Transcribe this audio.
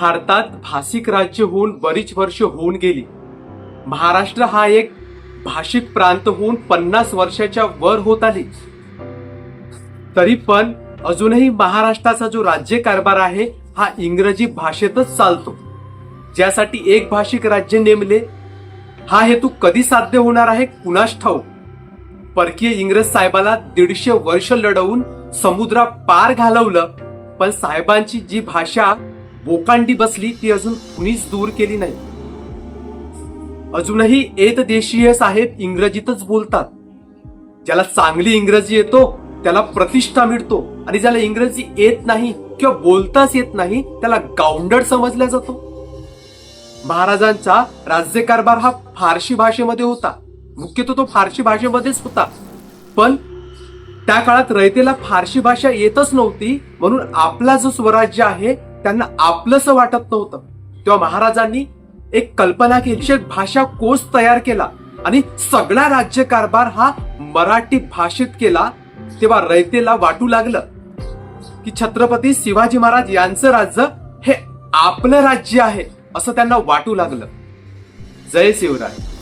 भारतात भाषिक राज्य होऊन बरीच वर्ष होऊन गेली. महाराष्ट्र हा एक भाषिक प्रांत होऊन पन्नास वर्षाच्या वर होत आली. तरी पण अजूनही महाराष्ट्राचा जो राज्यकारभार आहे हा इंग्रजी भाषेतच चालतो. ज्यासाठी एक भाषिक राज्य नेमले हा हेतू कधी साध्य होणार आहे कुणास ठाऊक? परकीय इंग्रज साहेबाला दीडशे वर्ष लढवून समुद्रा पार घालवलं पण साहेबांची जी भाषा बोकांडी बसली ती अजून कुणीच दूर केली नाही. अजूनही एक देशीय साहेब इंग्रजीतच बोलतात. ज्याला चांगली इंग्रजी येतो त्याला प्रतिष्ठा मिळतो आणि ज्याला इंग्रजी येत नाही किंवा बोलताच येत नाही त्याला गावंडड समजला जातो. महाराजांचा राज्यकारभार हा फारशी भाषेमध्ये होता. मुख्यतः तो फारशी भाषेमध्येच होता. पण त्या काळात रयतेला फारशी भाषा येतच नव्हती म्हणून आपला जो स्वराज्य आहे त्यांना आपलंसं वाटत नव्हतं. तेव्हा महाराजांनी एक कल्पना केली. भाषा कोश तयार केला आणि सगळा राज्यकारभार हा मराठी भाषेत केला. तेव्हा रयतेला वाटू लागलं की छत्रपती शिवाजी महाराज यांचं राज्य हे आपलं राज्य आहे असं त्यांना वाटू लागलं. जय शिवराय.